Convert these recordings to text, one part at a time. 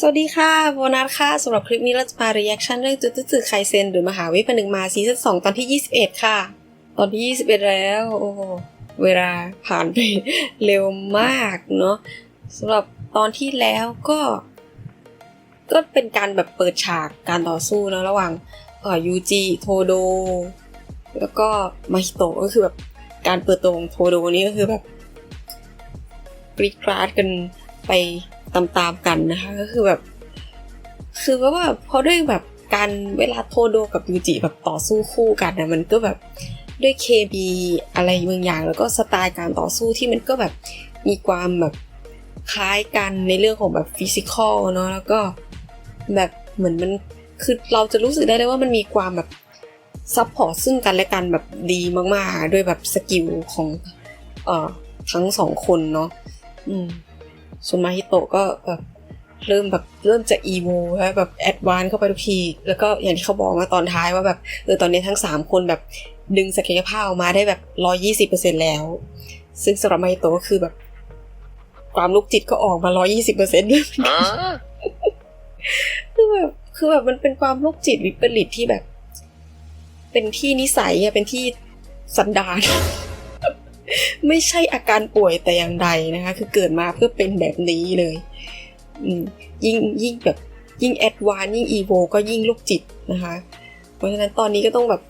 สวัสดีค่ะโบนัสค่ะสำหรับคลิปนี้เราจะมา reaction เรื่องจุดจุดไคเซนหรือมหาวิปนึงมาซีซั่นสองตอนที่ 21 ค่ะ ตอนที่ 21 แล้วโอ้เวลาผ่านไปเร็วมากเนาะสำหรับตอนที่แล้วก็ ก็เป็นการแบบเปิดฉากการต่อสู้นะระหว่างเอ่อยูจิโทโด แล้วก็มาฮิโตะก็คือแบบการเปิดตัวของโทโดนี่ก็คือแบบกรีดกราดกัน ไปตามๆกันนะคะ ก็คือแบบ คือว่าแบบเพราะด้วยแบบการเวลาโทโดกับยูจิแบบต่อสู้คู่กันนะมันก็แบบด้วยเคมีอะไรบางอย่าง แล้วก็สไตล์การต่อสู้ที่มันก็แบบมีความแบบคล้ายกันในเรื่องของแบบฟิสิกอลเนาะแล้วก็แบบเหมือนมันคือเราจะรู้สึกได้เลยว่ามันมีความแบบซับพอร์ตซึ่งกันและกันแบบดีมากๆ ด้วยแบบสกิลของเอ่อทั้งสองคนเนาะอืม ส่วนมาฮิโตะก็แบบเริ่มแบบเริ่มจะอีโวแล้วแบบแอดวานซ์เข้าไปทุกที แล้วก็อย่างที่เขาบอกมาตอนท้ายว่าแบบเออตอนนี้ทั้ง 3 คนแบบดึงศักยภาพออกมาได้แบบร้อยี่สิบเปอร์เซ็นแล้ว ซึ่งสำหรับมาฮิโตะก็คือแบบ ความลูกจิตก็ออกมาร้อยี่สิบเปอร์เซ็นต์ด้วยคือแบบคือแบบมันเป็นความลูกจิตวิปริตที่แบบ เป็นที่นิสัยอะเป็นที่สันดาน ไม่ใช่อาการป่วยแต่อย่างใดนะคะ คือเกิดมาเพื่อเป็นแบบนี้เลยยิ่งยิ่งแบบยิ่งแอดวานยิ่งอีโวก็ยิ่งลูกจิตนะคะ เพราะฉะนั้นตอนนี้ก็ต้องแบบ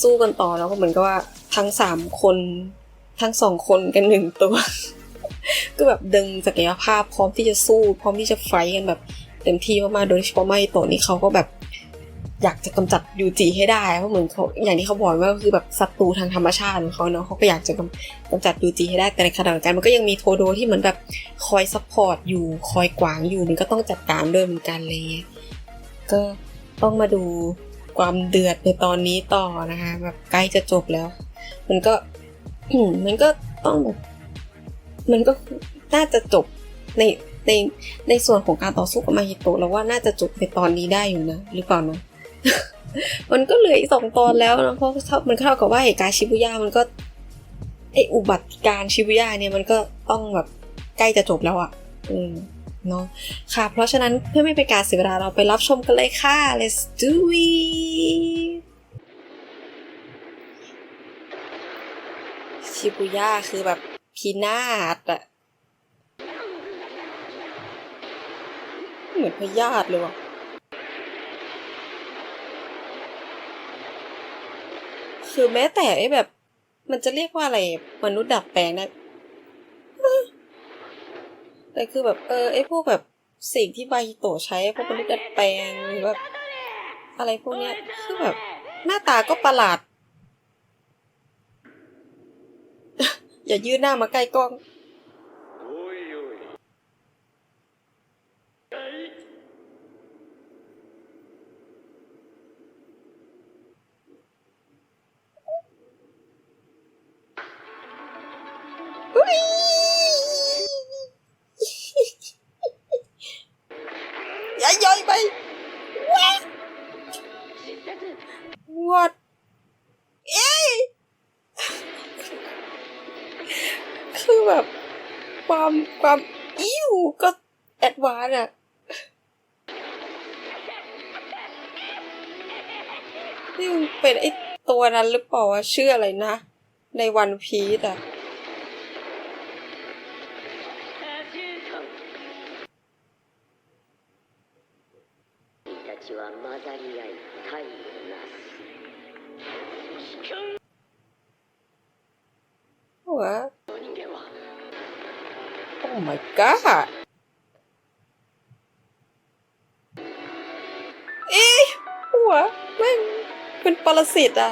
สู้กันต่อแล้วก็เหมือนกับว่าทั้งสามคนทั้งสองคนกันหนึ่งตัว ก็แบบดึงศักยภาพพร้อมที่จะสู้ พร้อมที่จะไฟกันแบบเต็มที่มากๆโดยเฉพาะไมโตะนี่เขาก็แบบ อยากจะกำจัดยูจิให้ได้เพราะเหมือนเขาอย่างที่เขาบอกว่าคือแบบศัตรูทางธรรมชาติของเขาเนาะเขาก็อยากจะกำกำจัดยูจิให้ได้แต่ในขณะเดียวกันมันก็ยังมีโทโดที่เหมือนแบบคอยซัพพอร์ตอยู่คอยกวางอยู่มันก็ต้องจัดการด้วยเหมือนกันเงี้ยก็ต้องมาดูความเดือดในตอนนี้ต่อนะคะแบบใกล้จะจบแล้ว มันก็มันก็ต้องแบบมันก็น่าจะจบในในในส่วนของการต่อสู้กับมาฮิโตะแล้วว่าน่าจะจบในตอนนี้ได้อยู่นะหรือเปล่านะ มันก็เหลืออีกสองตอนแล้วนะเพราะมันเข้ากับว่าเหตุการณ์ชิบุย่ามันก็ไออุบัติการ์ชิบุย่าเนี่ยมันก็ต้องแบบใกล้จะจบแล้วอะ่ะ อืมเนาะค่ะ เพราะฉะนั้นเพื่อไม่เป็นการเสียเวลาเราไปรับชมกันเลยค่ะ let's do it ชิบุย่าคือแบบพีนาศอะเหมือนพยาธิเลยว่ะ คือแม้แต่ไอ้แบบ มันจะเรียกว่าอะไรมนุษย์ดัดแปลงได้แต่คือแบบเออไอ้พวกแบบสิ่งที่ไบฮิโตใช้พวกมนุษย์ดัดแปลงหรือแบบอะไรพวกเนี้ยคือแบบ หน้าตาก็ประหลาด อย่ายืดหน้ามาใกล้กล้อง ความอิ่วก็แอดวานอะนี่เป็นไอตัวนั้นหรือเปล่าชื่ออะไรนะ ในวันพีซอะหัว Oh my god! เอ๊ยหัวแม่งเป็นปรสิตอะ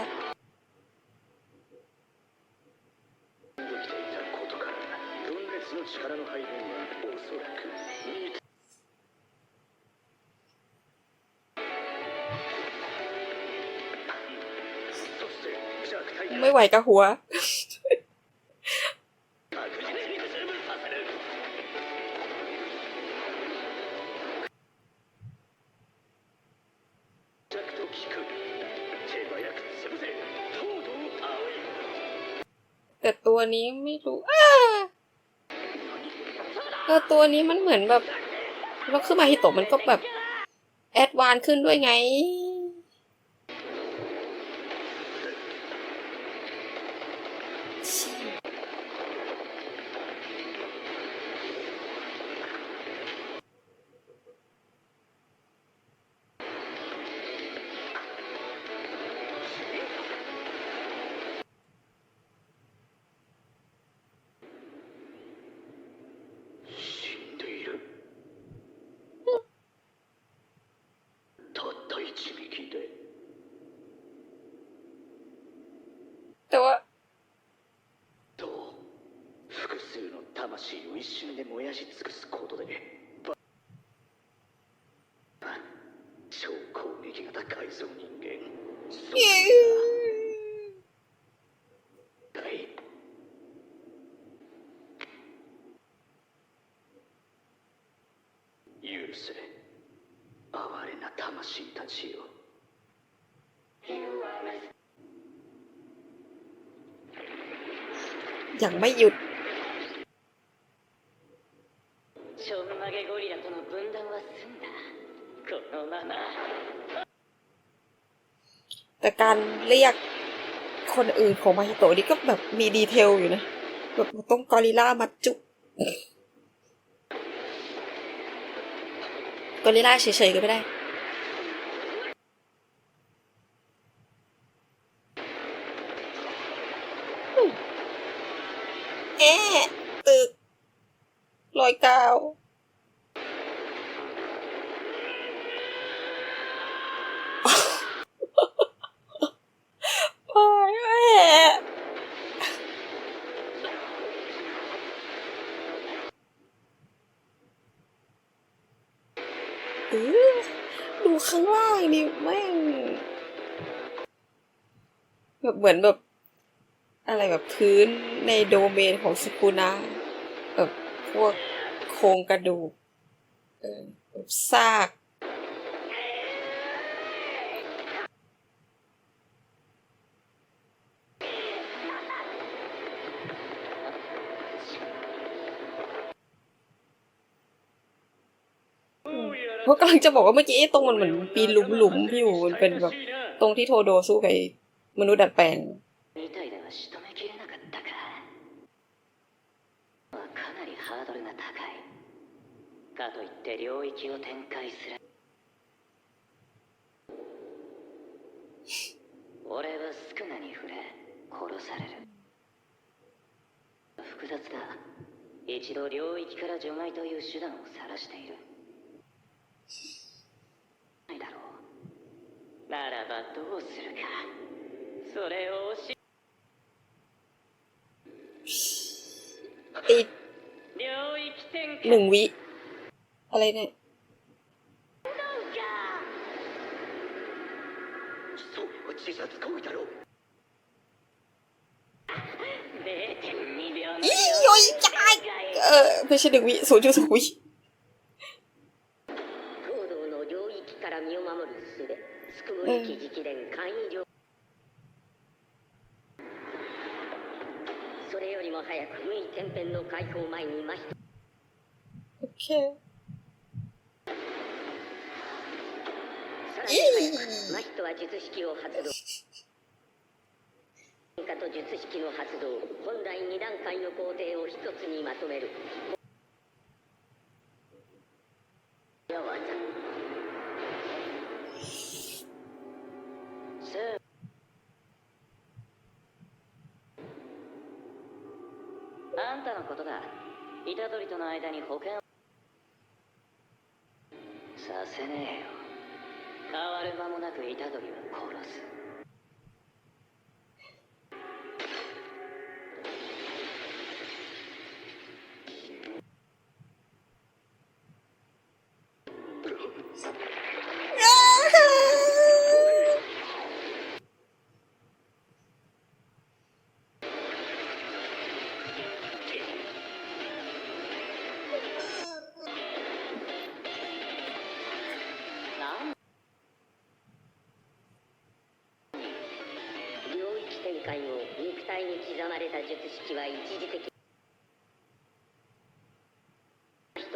ไม่ไหวกับหัว ตัวนี้ไม่รู้เออตัวนี้มันเหมือนแบบแล้วคือมาฮิโตะมันก็แบบ แอดวานขึ้นด้วยไง 撃型改造人間そうだい許せ哀れな魂たちよ ยังไม่หยุด การเรียกคนอื่นของมาฮิโตะนี่ก็แบบมีดีเทลอยู่นะ แบบต้องกอริล่ามาจุกกอริลล่าเฉยๆก็ไม่ได้ แอะตึกรอยกาว เหมือนแบบ อะไรแบบพื้นในโดเมนของสกุนะแบบพวกโครงกระดูกเออบซากเพราะกำลังจะบอกว่าเมื่อกี้ตรงมันเหมือนปีนหลุมๆที่อยู่มันเป็นแบบตรงที่โทโดสู้กับ มนุษย์ดัดแปลง みたいでは仕留めきれなかったかはかなりハードルが高いかといって領域を展開する俺はスクナに触れ殺される複雑だ一度領域から除外という手段を晒しているないだろうならばどうするか それを教え ไอ้ 領域展開 หนึ่งวิ อะไรเนี่ย それは自殺行為だろう0.2秒の อีโยยจายเออไม่ใช่หนึ่งวิศูนย์จุดสองวิ 東堂の 早く海天辺の開放前にいまし。た。マヒトは術式を発動。変化と術式の発動。本来2段階の工程を1つにまとめる。あんたのことだ虎杖との間に保険させねえよ。変わる間もなく虎杖を殺す。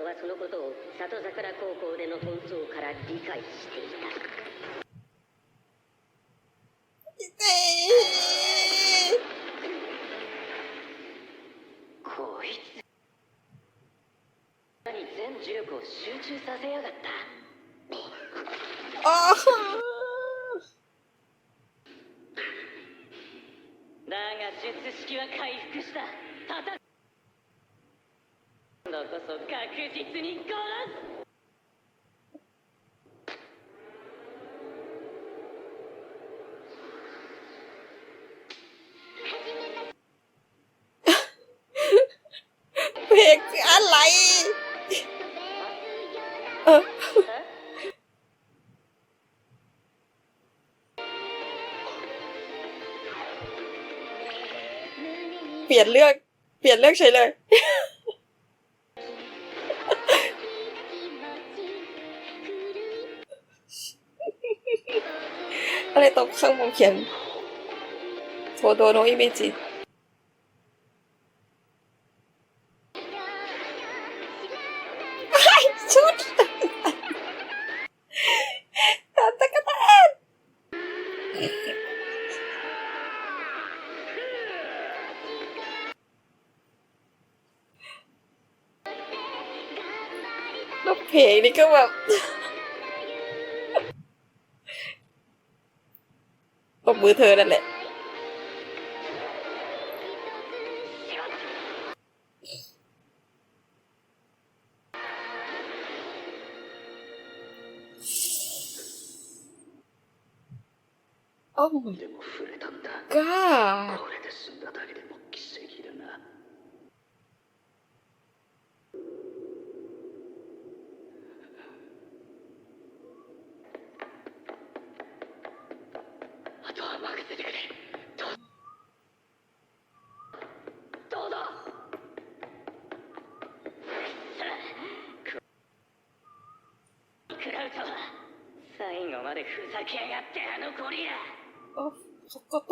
はそのことを里桜高校での紛争から理解していた。 เปลี่ยนเลือก เปลี่ยนเลือกเฉยเลย อะไรตรงข้างบนเขียนโทโดโนอิเมจิ แบบ ตบมือเธอนั่นแหละ Oh my god.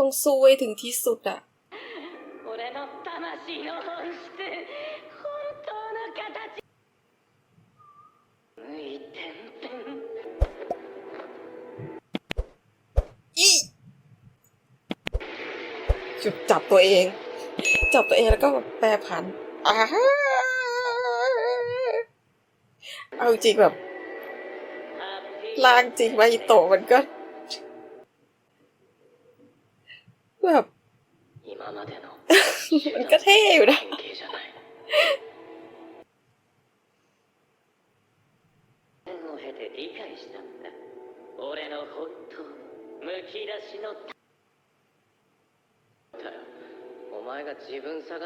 องสู้ให้ถึงที่สุดอะอีหยุดจับตัวเอง จับตัวเองแล้วก็แปรผันอเอาจริงแบบล่างจริงไวโตมันก็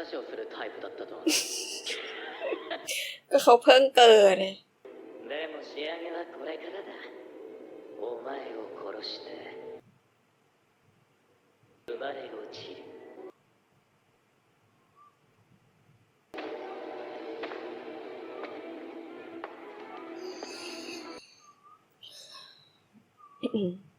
自分探しをするタイプだったとは ก็เขาเพิ่งเกิดเนี่ย でも仕上げはこれからだお前を殺して生まれ落ちる ห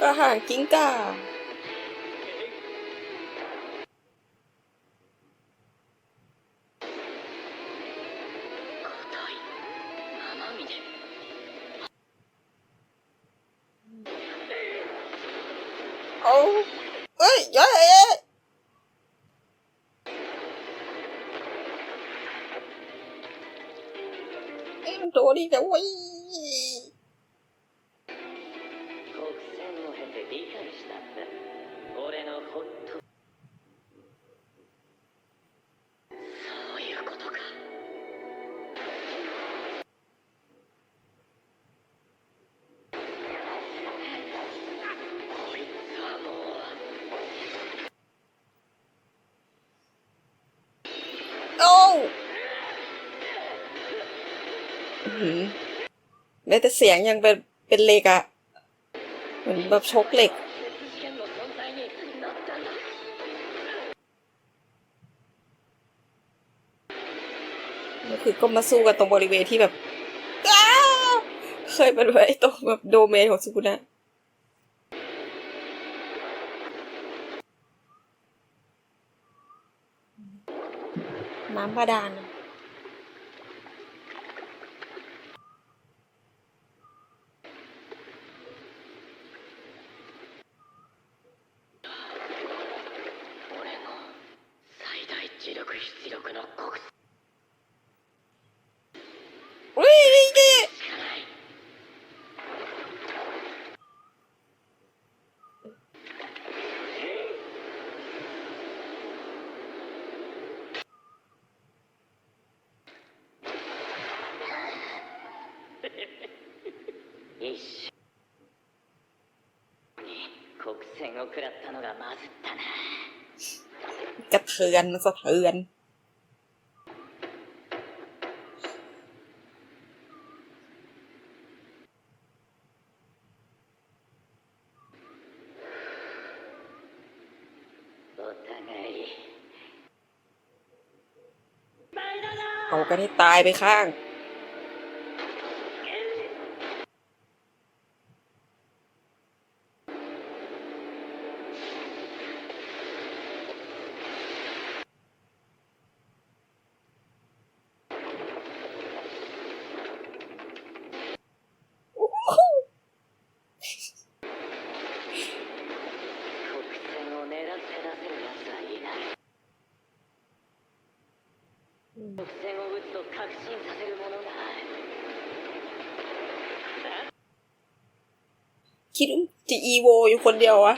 งโจกกับหางจิ้งก่า แม้แต่เสียงยังเป็นเป็นเหล็กอะเหมือนแบบชกเหล็ก คือก็มาสู้กันตรงบริเวณที่แบบ เคยเป็นไว้ตรงแบบโดเมนของสุกุนะน้ำบาดาลน に国戦を食らったのがまずったな กระเทือนมันสะเทือน お互い เอากันให้ตายไปข้าง 国戦を撃つと確信させるものがある คิดว่าจะอีโวอยู่คนเดียววะ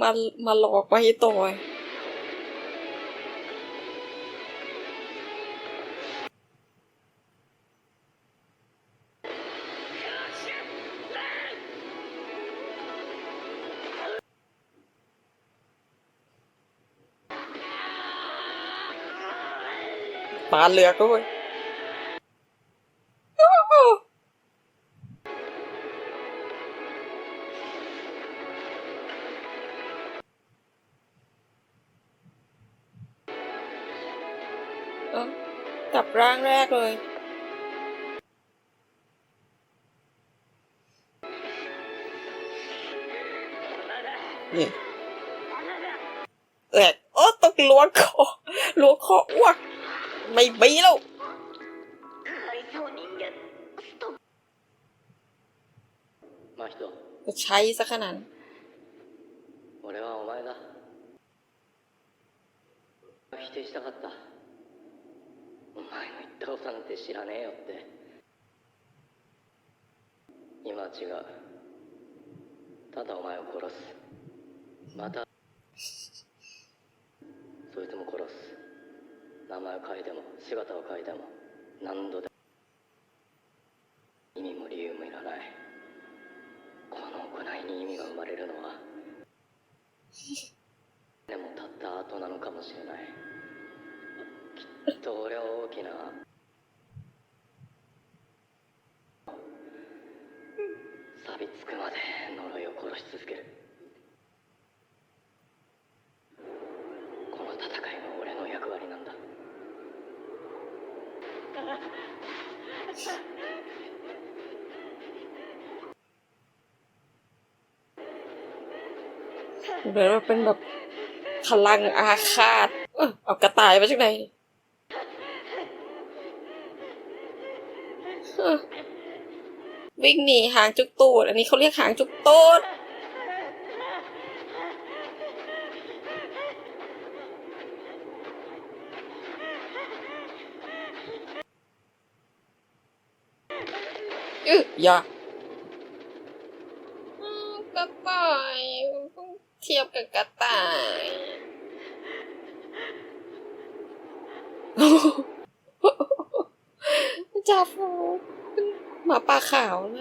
มามาหลอกไปต่อย วตาเหลือกด้วยโอ้โหเอ้ากลับร่างแรกเลยนี่แหลกโอ้ต้องล้วงคอล้วงคออ้วก ไม่บีแล้ว 改造人間ストップ真人 จะใช้ซะขนาดนั้น 俺はお前だ否定したかったお前の言ったことなんて知らねえよって今は違うただお前を殺すまたそいつも殺す 名前を変えても姿を変えても何度でも意味も理由もいらない。この行いに意味が生まれるのはでもたった後なのかもしれない。きっと俺は大きな錆びつくまで呪いを殺し続ける。 เหมือนว่าเป็นแบบพลังอาฆาตเอากระต่ายมาจากไหนวิ่งหนีหางจุกตูด อันนี้เขาเรียกหางจุกตูด ย่าอืมกระต่ายต้องเทียบกับกระต่ายจ่าฟูเป็นหมาป่าขาวเล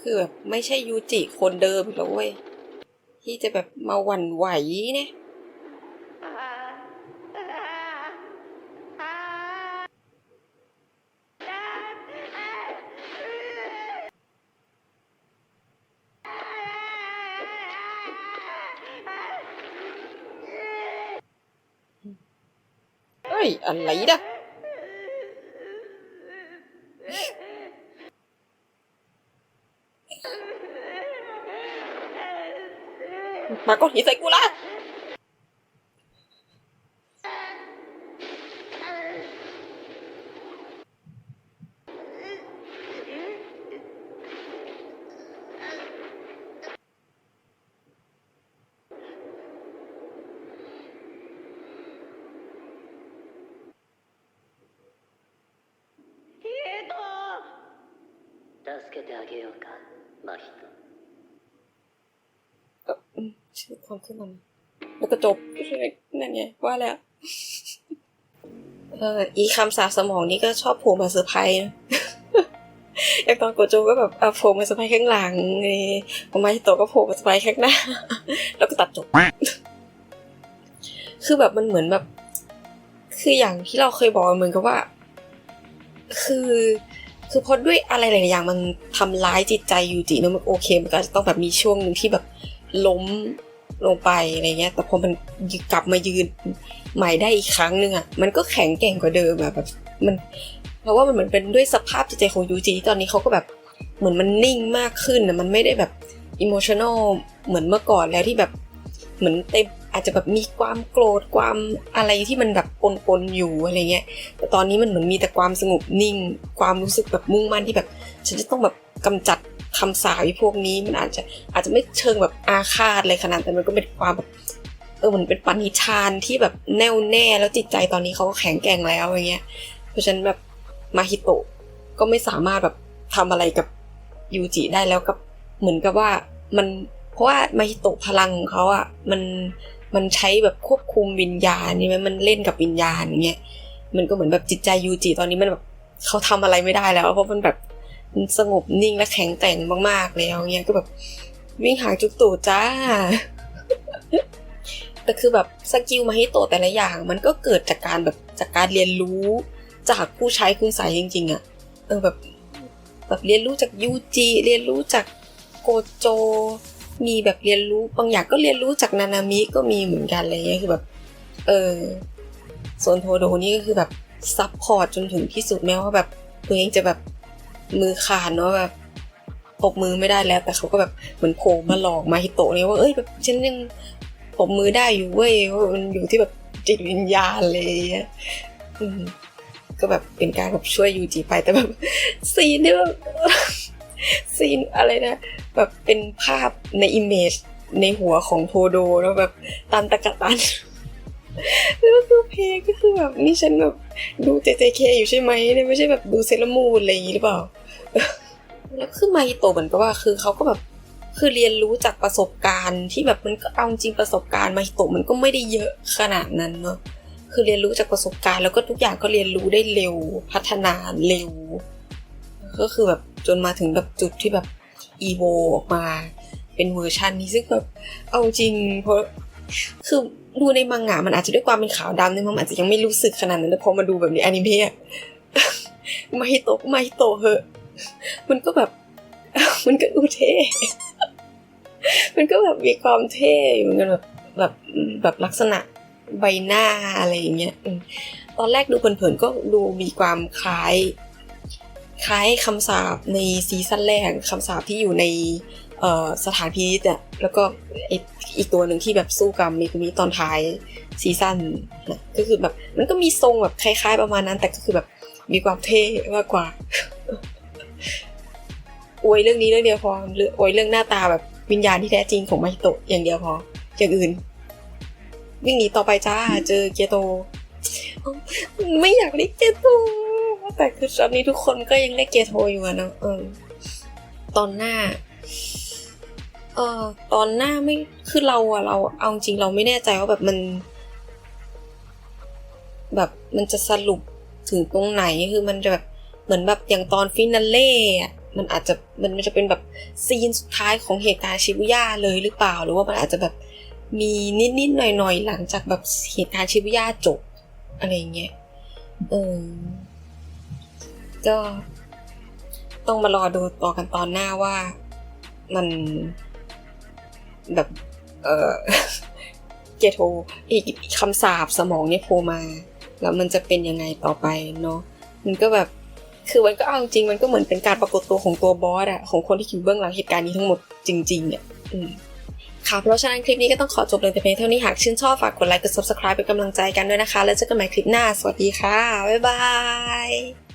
คือแบบไม่ใช่ยูจิคนเดิมแล้วเว้ย ที่จะแบบมาหวั่นไหวเนี่ยเฮ้ย อะไรนะ มาก็หินใส่กูละ助けてあげようか真人 ก็อืมชื่อ ความขึ้นมาแล้วก็จบนั่นไงว่าแล้วเอออีคำสาบสมองนี่ก็ชอบโผล่มาเซอร์ไพรส์อย่างตอนโกโจก็แบบอะโผล่มาเซอร์ไพรส์ข้างหลังไงพอมาฮิโตก็โผล่มาเซอร์ไพรส์ข้างหน้า แล้วก็ตัดจบ คือแบบมันเหมือนแบบ คืออย่างที่เราเคยบอกเหมือนกับว่า คือ คือเพราะด้วยอะไรหลายๆอย่างมันทำร้ายจิตใจยูจิเนอะมันโอเค มันก็จะต้องแบบมีช่วงหนึ่งที่แบบล้ม ลงไปอะไรเงี้ย แต่พอมันกลับมายืนใหม่ได้อีกครั้งหนึ่งอะมันก็แข็งแกร่งกว่าเดิมแบบแบบมันเพราะว่ามันเหมือนเป็นด้วยสภาพจิตใจของยูจิที่ตอนนี้เขาก็แบบเหมือนมันนิ่งมากขึ้นนะมันไม่ได้แบบอิโมชันอลเหมือนเมื่อก่อนแล้วที่แบบเหมือนเต็ม อาจจะแบบมีความโกรธความอะไรที่มันแบบปนๆอยู่อะไรเงี้ย แต่ตอนนี้มันเหมือนมีแต่ความสงบนิ่ง ความรู้สึกแบบมุ่งมั่นที่แบบ ฉันจะต้องแบบกำจัดคำสาปพวกนี้มันอาจจะอาจจะไม่เชิงแบบอาฆาตเลยขนาดแต่มันก็เป็นความแบบเออมันเป็นปณิธานที่แบบแน่วแน่แล้วจิตใจตอนนี้เขาก็แข็งแกร่งแล้วอย่างเงี้ย เพราะฉะนั้นแบบมาฮิโตะก็ไม่สามารถแบบทำอะไรกับยูจิได้แล้วกับเหมือนกับว่ามันเพราะว่ามาฮิโตะพลังของเขาอะมัน มันใช้แบบควบคุมวิญญาณนี่ไหมมันเล่นกับวิญญาณอย่างเงี้ยมันก็เหมือนแบบจิตใจยูจิตอนนี้มันแบบเขาทำอะไรไม่ได้แล้ว เพราะมันแบบมันสงบนิ่งและแข็งแกร่งมากๆแล้วเงี้ยก็แบบวิ่งหาจุดตู่จ้า แต่คือแบบสกิลมาให้โตแต่ละอย่าง มันก็เกิดจากการแบบจากการเรียนรู้จากผู้ใช้คุณสายจริง ๆอะเออแบบแบบเรียนรู้จากยูจิเรียนรู้จากโกโจ มีแบบเรียนรู้บางอย่างก็เรียนรู้จากนานามิก็มีเหมือนกันอะไรเงี้ยคือแบบ เออส่วนโทโดนี่ก็คือแบบซับพอร์ตจนถึงที่สุดแม้ว่าแบบตัวเองจะแบบมือขาดเนาะแบบปรบมือไม่ได้แล้ว แต่เขาก็แบบเหมือนโผล่มาหลอกมาฮิโตะเนี่ยว่าเอ้ยแบบฉันยังปรบมือได้อยู่เว้ยว่ามันอยู่ที่แบบจิตวิญญาณเลยก็แบบเป็นการแบบช่วยยูจิไปแต่แบบซีนที่แบบ ซีนอะไรนะ แบบเป็นภาพในอิมเมจในหัวของโทโดแล้วแบบตันตะกะตัน แล้วก็คือเพลงก็คือแบบนี่ฉันแบบดู JJK อยู่ใช่ไหมเนี่ยไม่ใช่แบบดูเซร์มูนอะไรอย่างงี้หรือเปล่า แล้วคือมาฮิโตเหมือนกับว่าคือเขาก็แบบคือเรียนรู้จากประสบการณ์ที่แบบมันก็เอาจริงประสบการณ์มาฮิโตะมันก็ไม่ได้เยอะขนาดนั้นเนาะคือเรียนรู้จากประสบการณ์แล้วก็ทุกอย่างก็เรียนรู้ได้เร็วพัฒนาเร็ว ก็คือแบบ จนมาถึงแบบจุดที่แบบอีโวออกมา เป็นเวอร์ชันนี้ซึ่งแบบเอาจริงเพราะคือดูในมังงะมันอาจจะด้วยความเป็นขาวดำเนี่ยมันอาจจะยังไม่รู้สึกขนาดนั้นแต่พอมาดูแบบในอนิเมะมาฮิโตะมาฮิโตะเหอะ มันก็แบบ มันก็ดูเท่ มันก็แบบมีความเท่อยู่เหมือนกันแบบแบบแบบลักษณะใบหน้าอะไรอย่างเงี้ยตอนแรกดูเผินๆก็ดูมีความคล้าย คล้ายคำสาปในซีซั่นแรกคำสาปที่อยู่ในสถานพินิจอะแล้วก็ไออีกตัวหนึ่งที่แบบสู้กับเมกุมิตอนท้ายซีซั่นนะก็คือแบบมันก็มีทรงแบบคล้าย ๆ ประมาณนั้น แต่ก็คือแบบมีความเท่มากกว่าอวยเรื่องนี้เรื่องเดียวพอหรืออวยเรื่องหน้าตาแบบวิญญาณที่แท้จริงของมาฮิโตะอย่างเดียวพออย่างอื่น วิ่งหนีต่อไปจ้าเจอเกียโต ไม่อยากเรียกเกียโต แต่คือตอนนี้ทุกคนก็ยังเรียกเกียโตอยู่อะนะเออตอนหน้า เออตอนหน้าไม่คือเราอะเราเอาจริงเราไม่แน่ใจว่าแบบมัน แบบมันจะสรุปถึงตรงไหนคือมันจะแบบเหมือนแบบอย่างตอนฟินาเล่อะมันอาจจะมันมันจะเป็นแบบซีนสุดท้ายของเหตุการณ์ชิบุย่าเลยหรือเปล่า หรือว่ามันอาจจะแบบมีนิดนิดๆหน่อยหน่อยๆหลังจากแบบเหตุการณ์ชิบุย่าจบอะไรอย่างเงี้ยเออ ก็ต้องมารอดูต่อกันตอนหน้าว่ามันแบบ เออเกโทอีกคำสาปสมองเนี่ยโผล่มา แล้วมันจะเป็นยังไงต่อไปเนาะมันก็แบบคือมันก็เอาจริงมันก็เหมือนเป็นการปรากฏตัวของตัวบอสอะของคนที่อยู่เบื้องหลังเหตุการณ์นี้ทั้งหมดจริงๆเนี่ยอืมค่ะ เพราะฉะนั้นคลิปนี้ก็ต้องขอจบเลยแต่เพียงเท่านี้หากชื่นชอบฝากกดไลค์กด subscribe เป็นกำลังใจกันด้วยนะคะ แล้วเจอกันใหม่คลิปหน้า สวัสดีค่ะ บ๊ายบาย